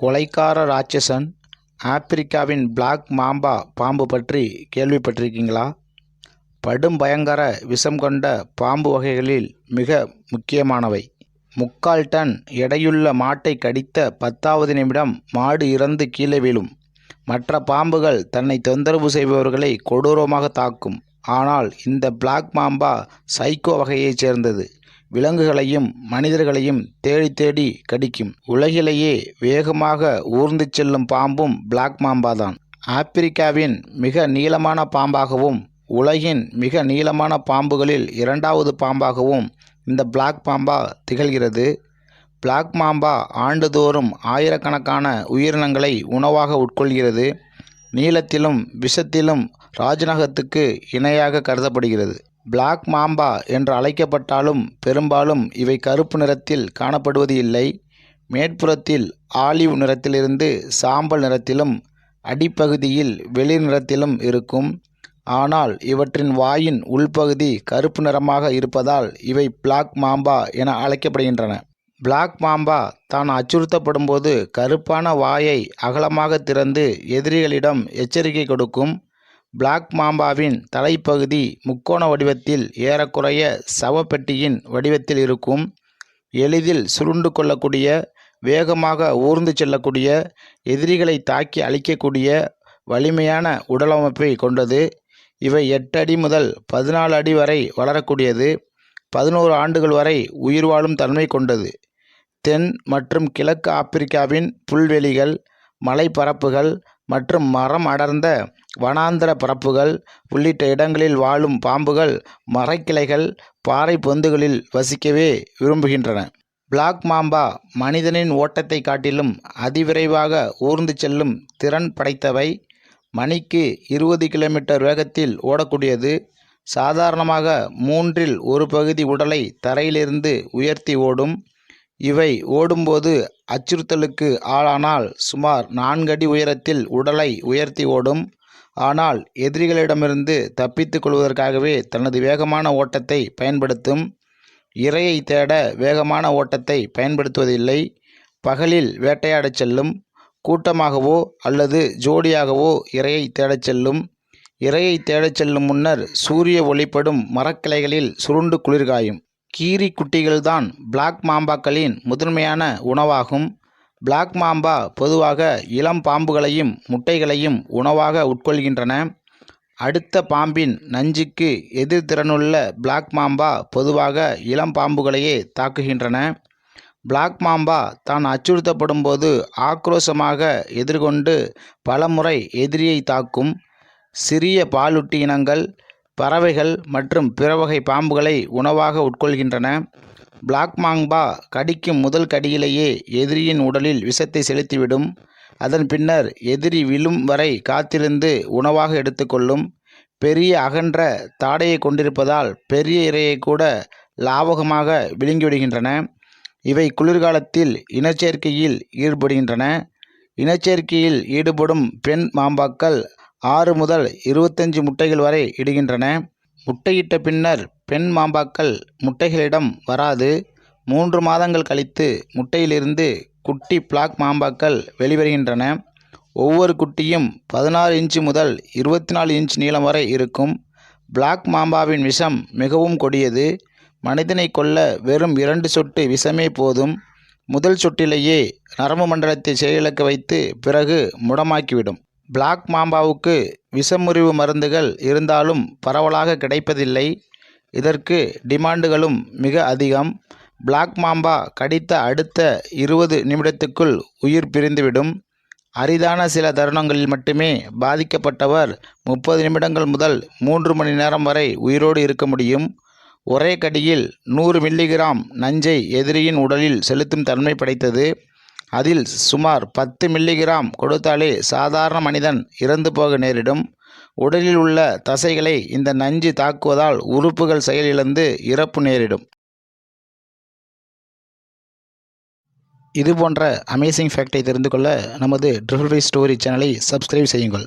கொலைகார ராட்சசன் ஆப்பிரிக்காவின் black Mamba பாம்பு பற்றி கேள்விப்பட்டிருக்கீங்களா? படும் பயங்கர விஷம் கொண்ட பாம்பு வகைகளில் மிக முக்கியமானவை. முக்கால் டன் எடையுள்ள மாட்டை கடித்த பத்தாவது நிமிடம் மாடு இறந்து கீழே விழும். மற்ற பாம்புகள் தன்னை தொந்தரவு செய்பவர்களை கொடூரமாக தாக்கும். ஆனால் இந்த பிளாக் மாம்பா சைக்கோ வகையைச் சேர்ந்தது. விலங்குகளையும் மனிதர்களையும் தேடி தேடி கடிக்கும். உலகிலேயே வேகமாக ஊர்ந்து செல்லும் பாம்பும் பிளாக் மாம்பா தான். ஆப்பிரிக்காவின் மிக நீளமான பாம்பாகவும் உலகின் மிக நீளமான பாம்புகளில் இரண்டாவது பாம்பாகவும் இந்த பிளாக் பாம்பா திகழ்கிறது. பிளாக் மாம்பா ஆண்டுதோறும் ஆயிரக்கணக்கான உயிரினங்களை உணவாக உட்கொள்கிறது. நீளத்திலும் விஷத்திலும் ராஜநாகத்துக்கு இணையாக கருதப்படுகிறது. பிளாக் மாம்பா என்று அழைக்கப்பட்டாலும் பெரும்பாலும் இவை கருப்பு நிறத்தில் காணப்படுவது இல்லை. மேற்புறத்தில் ஆலிவ் நிறத்திலிருந்து சாம்பல் நிறத்திலும் அடிப்பகுதியில் வெளிர் நிறத்திலும் இருக்கும். ஆனால் இவற்றின் வாயின் உள்பகுதி கருப்பு நிறமாக இருப்பதால் இவை பிளாக் மாம்பா என அழைக்கப்படுகின்றன. பிளாக் மாம்பா தான் அச்சுறுத்தப்படும்போது கருப்பான வாயை அகலமாக திறந்து எதிரிகளிடம் எச்சரிக்கை கொடுக்கும். பிளாக் மாம்பாவின் தலைப்பகுதி முக்கோண வடிவத்தில் ஏறக்குறைய சவப்பெட்டியின் வடிவத்தில் இருக்கும். எளிதில் சுருண்டு கொள்ளக்கூடிய வேகமாக ஊர்ந்து செல்லக்கூடிய எதிரிகளை தாக்கி அழிக்கக்கூடிய வலிமையான உடலமைப்பை கொண்டது. இவை எட்டு அடி முதல் பதினாலு அடி வரை வளரக்கூடியது. பதினோரு ஆண்டுகள் வரை உயிர் வாழும் தன்மை கொண்டது. தென் மற்றும் கிழக்கு ஆப்பிரிக்காவின் புல்வெளிகள் மலைப்பரப்புகள் மற்றும் மரம் அடர்ந்த வனாந்தர பரப்புகள் உள்ளிட்ட இடங்களில் வாழும் பாம்புகள் மரக்கிளைகள் பாறை பொந்துகளில் வசிக்கவே விரும்புகின்றன. பிளாக் மாம்பா மனிதனின் ஓட்டத்தை காட்டிலும் அதிவிரைவாக ஊர்ந்து செல்லும் திறன் படைத்தவை. மணிக்கு இருபது கிலோமீட்டர் வேகத்தில் ஓடக்கூடியது. சாதாரணமாக மூன்றில் ஒரு பகுதி உடலை தரையிலிருந்து உயர்த்தி ஓடும். இவை ஓடும்போது அச்சுறுத்தலுக்கு ஆளானால் சுமார் நான்கடி உயரத்தில் உடலை உயர்த்தி ஓடும். ஆனால் எதிரிகளிடமிருந்து தப்பித்துக் கொள்வதற்காகவே தனது வேகமான ஓட்டத்தை பயன்படுத்தும் இரையை தேட வேகமான ஓட்டத்தை பயன்படுத்துவதில்லை. பகலில் வேட்டையாடச் செல்லும் கூட்டமாகவோ அல்லது ஜோடியாகவோ இரையை தேடச் செல்லும். இரையை தேடச் செல்லும் முன்னர் சூரிய ஒளிப்படும் மரக்கிளைகளில் சுருண்டு குளிர்காயும். கீரி குட்டிகள்தான் பிளாக் மாம்பாக்களின் முதன்மையான உணவாகும். பிளாக் மாம்பா பொதுவாக இளம் பாம்புகளையும் முட்டைகளையும் உணவாக உட்கொள்கின்றன. அடுத்த பாம்பின் நஞ்சுக்கு எதிர்திறனுள்ள பிளாக் மாம்பா பொதுவாக இளம் பாம்புகளையே தாக்குகின்றன. பிளாக் மாம்பா தான் அச்சுறுத்தப்படும் போது ஆக்ரோஷமாக எதிர்கொண்டு பலமுறை எதிரியை தாக்கும். சிறிய பாலூட்டி இனங்கள் பறவைகள் மற்றும் பிற வகை பாம்புகளை உணவாக உட்கொள்கின்றன. பிளாக் மாம்பா கடிக்கும் முதல் கடியிலேயே எதிரியின் உடலில் விஷத்தை செலுத்திவிடும். அதன் பின்னர் எதிரி விழும் வரை காத்திருந்து உணவாக எடுத்துக்கொள்ளும். பெரிய அகன்ற தாடையை கொண்டிருப்பதால் பெரிய இரையை கூட லாவகமாக விழுங்கிவிடுகின்றன. இவை குளிர்காலத்தில் இனச்சேர்க்கையில் ஈடுபடுகின்றன. இனச்சேர்க்கையில் ஈடுபடும் பெண் மாம்பாக்கள் ஆறு முதல் இருபத்தஞ்சு முட்டைகள் வரை இடுகின்றன. முட்டையிட்ட பின்னர் பெண் மாம்பாக்கள் முட்டைகளிடம் வராது. மூன்று மாதங்கள் கழித்து முட்டையிலிருந்து குட்டி பிளாக் மாம்பாக்கள் வெளிவருகின்றன. ஒவ்வொரு குட்டியும் பதினாறு இன்ச்சு முதல் இருபத்தி நாலு இன்ச் நீளம் வரை இருக்கும். பிளாக் மாம்பாவின் விஷம் மிகவும் கொடியது. மனிதனை கொல்ல வெறும் இரண்டு சொட்டு விஷமே போதும். முதல் சொட்டிலேயே நரம்பு மண்டலத்தை செயலிழக்க வைத்து பிறகு முடமாக்கிவிடும். பிளாக் மாம்பாவுக்கு விஷமுறிவு மருந்துகள் இருந்தாலும் பரவலாக கிடைப்பதில்லை. இதற்கு டிமாண்டுகளும் மிக அதிகம். பிளாக் மாம்பா கடித்த அடுத்த இருபது நிமிடத்துக்குள் உயிர் பிரிந்துவிடும். அரிதான சில தருணங்களில் மட்டுமே பாதிக்கப்பட்டவர் முப்பது நிமிடங்கள் முதல் மூன்று மணி நேரம் வரை உயிரோடு இருக்க முடியும். ஒரே கடியில் நூறு மில்லிகிராம் நஞ்சை எதிரியின் உடலில் செலுத்தும் தன்மை படைத்தது. அதில் சுமார் பத்து மில்லிகிராம் கொடுத்தாலே சாதாரண மனிதன் இறந்து போக நேரிடும். உடலில் உள்ள தசைகளை இந்த நஞ்சு தாக்குவதால் உறுப்புகள் செயலிழந்து இறப்பு நேரிடும். இது போன்ற அமேசிங் ஃபேக்டை தெரிந்து கொள்ள நமது ட்ரிபிள் ஸ்டோரி சேனலை சப்ஸ்கிரைப் செய்யுங்கள்.